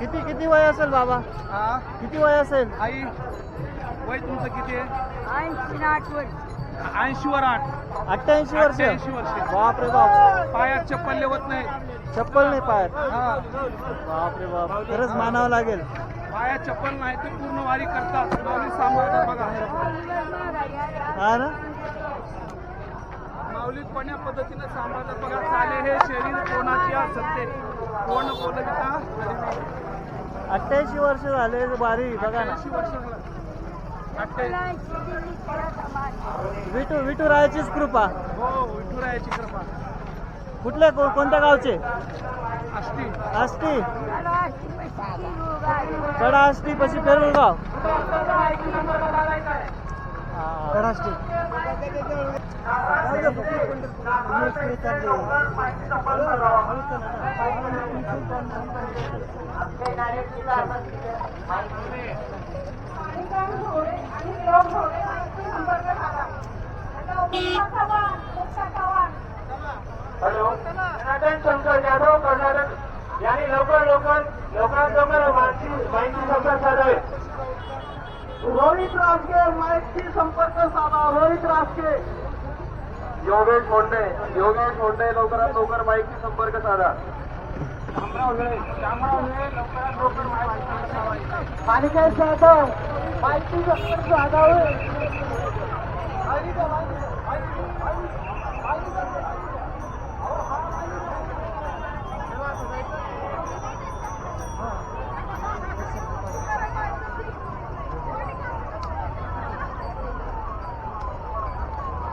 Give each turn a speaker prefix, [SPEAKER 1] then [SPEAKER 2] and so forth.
[SPEAKER 1] किती किती वय असेल बाबा?
[SPEAKER 2] हा?
[SPEAKER 1] किती वय असेल?
[SPEAKER 2] आई वय तुमचं किती आहे?
[SPEAKER 3] ऐंशी ना आठवण
[SPEAKER 2] ऐंशी वर आठ.
[SPEAKER 1] अठ्ठ्याऐंशी वर्ष?
[SPEAKER 2] 88 वर्ष.
[SPEAKER 1] बाप रे बाप.
[SPEAKER 2] पायात चप्पल लेवत नाही.
[SPEAKER 1] चप्पल नाही पायात?
[SPEAKER 2] हा.
[SPEAKER 1] बाप रे बाप. खरंच मानावं लागेल.
[SPEAKER 2] पायात चप्पल नाही ते पूर्ण वारी करतात. माऊली सांभाळतात बघा.
[SPEAKER 1] हा ना?
[SPEAKER 2] माऊली कोण्या पद्धतीने सांभाळतात बघा. चाले हे शरीर कोणाची सत्ते कोण बोलता
[SPEAKER 1] अठ्ठ्याऐंशी वर्ष झाले बारी बघा ना. विठू विठू रायाचीच कृपा.
[SPEAKER 2] हो विठुरायाची कृपा.
[SPEAKER 1] कुठल्या को- कोणत्या गावचे?
[SPEAKER 2] असती
[SPEAKER 1] आष्टी. कडा आष्टी पशी पेरुळगाव कडाष्टी
[SPEAKER 4] हॅलो. जनार्दन शंकर जाधव कर्नाटक. यांनी लवकर लवकर लवकरात लवकर माहिती माहिती संपर्क साधावे. रोहित रासके माहिती संपर्क साधा. रोहित रासके योगेश होंडे योगेश होंडे लवकरात लवकर माहिती संपर्क साधा. मालिकेत जाधव माहिती संपर्क साधावे